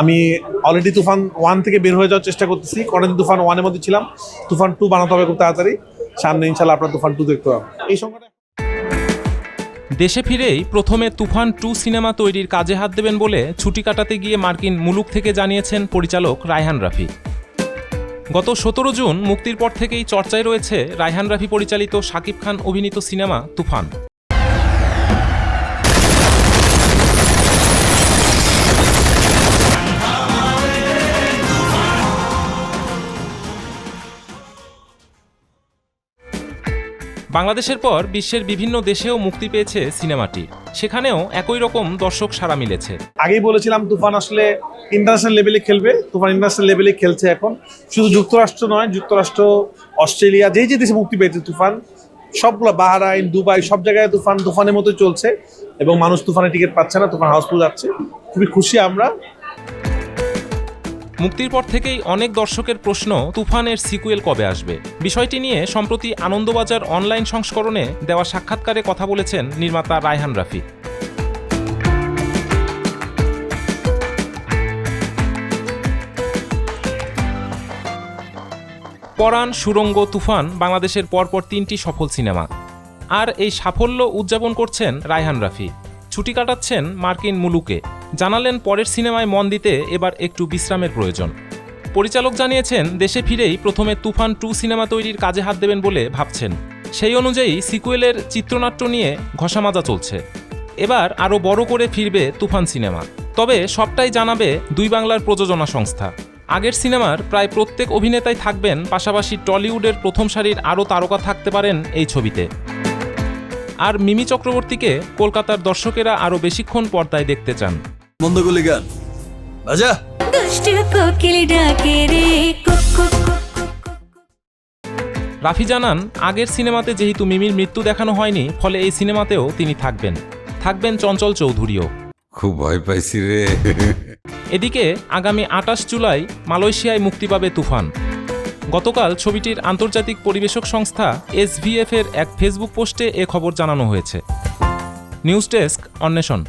আমি অলরেডি তুফান ওয়ান থেকে বের হয়ে যাওয়ার চেষ্টা করতেছি। কয়েকদিন তুফান ওয়ানের মধ্যে ছিলাম। তুফান টু বানাতে হবে খুব তাড়াতাড়ি। সামনে ইনশাল্লাহ আপনার তুফান টু দেখতে পাবেন এই সংখ্যাটা দেশে ফিরেই প্রথমে তুফান টু সিনেমা তৈরির কাজে হাত দেবেন বলে ছুটি কাটাতে গিয়ে মার্কিন মুলুক থেকে জানিয়েছেন পরিচালক রায়হান রাফি। গত সতেরো জুন মুক্তির পর থেকেই চর্চায় রয়েছে রায়হান রাফি পরিচালিত শাকিব খান অভিনীত সিনেমা তুফান। বাংলাদেশের পর বিশ্বের বিভিন্ন দেশেও মুক্তি পেয়েছে সিনেমাটি। সেখানেও একই রকম দর্শক সাড়া মিলেছে। আগেই বলেছিলাম, তুফান আসলে ইন্টারন্যাশনাল লেভেলে খেলবে। তুফান ইন্টারন্যাশনাল লেভেলে খেলছে এখন। শুধু যুক্তরাষ্ট্র নয়, যুক্তরাষ্ট্র, অস্ট্রেলিয়া, যেই যে দেশে মুক্তি পেয়েছে তুফান, সবগুলো বাহারাইন, দুবাই, সব জায়গায় তুফান, তুফানের মতো চলছে। এবং মানুষ তুফানের টিকিট পাচ্ছে না, তুফান হাউসফুল যাচ্ছে। খুবই খুশি আমরা। মুক্তির পর থেকেই অনেক দর্শকের প্রশ্ন, তুফানের সিকুয়েল কবে আসবে? বিষয়টি নিয়ে সম্প্রতি আনন্দবাজার অনলাইন সংস্করণে দেওয়া সাক্ষাৎকারে কথা বলেছেন নির্মাতা রায়হান রাফি। পরাণ, সুরঙ্গ, তুফান বাংলাদেশের পরপর তিনটি সফল সিনেমা। আর এই সাফল্য উদযাপন করছেন রায়হান রাফি। ছুটি কাটাচ্ছেন মার্কিন মুলুকে। জানালেন পরের সিনেমায় মন দিতে এবার একটু বিশ্রামের প্রয়োজন। পরিচালক জানিয়েছেন, দেশে ফিরেই প্রথমে তুফান টু সিনেমা তৈরির কাজে হাত দেবেন বলে ভাবছেন। সেই অনুযায়ী সিকুয়েলের চিত্রনাট্য নিয়ে ঘষামাজা চলছে। এবার আরও বড় করে ফিরবে তুফান সিনেমা। তবে সবটাই জানাবে দুই বাংলার প্রযোজনা সংস্থা। আগের সিনেমার প্রায় প্রত্যেক অভিনেতাই থাকবেন, পাশাপাশি টলিউডের প্রথম সারির আরও তারকা থাকতে পারেন এই ছবিতে। আর মিমি চক্রবর্তীকে কলকাতার দর্শকেরা আরও বেশিক্ষণ পর্দায় দেখতে চান। বন্ধ গান। বাজা। দুষ্ট কোকিল ডাকে রে কুক কুক কুক কুক কুক। রাফি জানান আগের সিনেমাতে যেহেতু মিমির মৃত্যু দেখানো হয়নি ফলে এই সিনেমাতেও তিনি থাকবেন। থাকবেন চঞ্চল চৌধুরীও। খুব ভয় পাইছি রে। এদিকে আগামী আটাশ জুলাই মালয়েশিয়ায় মুক্তি পাবে তুফান। গতকাল ছবিটির আন্তর্জাতিক পরিবেশক সংস্থা এসভিএফ এর এক ফেসবুক পোস্টে এ খবর জানানো হয়েছে। নিউজ ডেস্ক অন্বেষণ।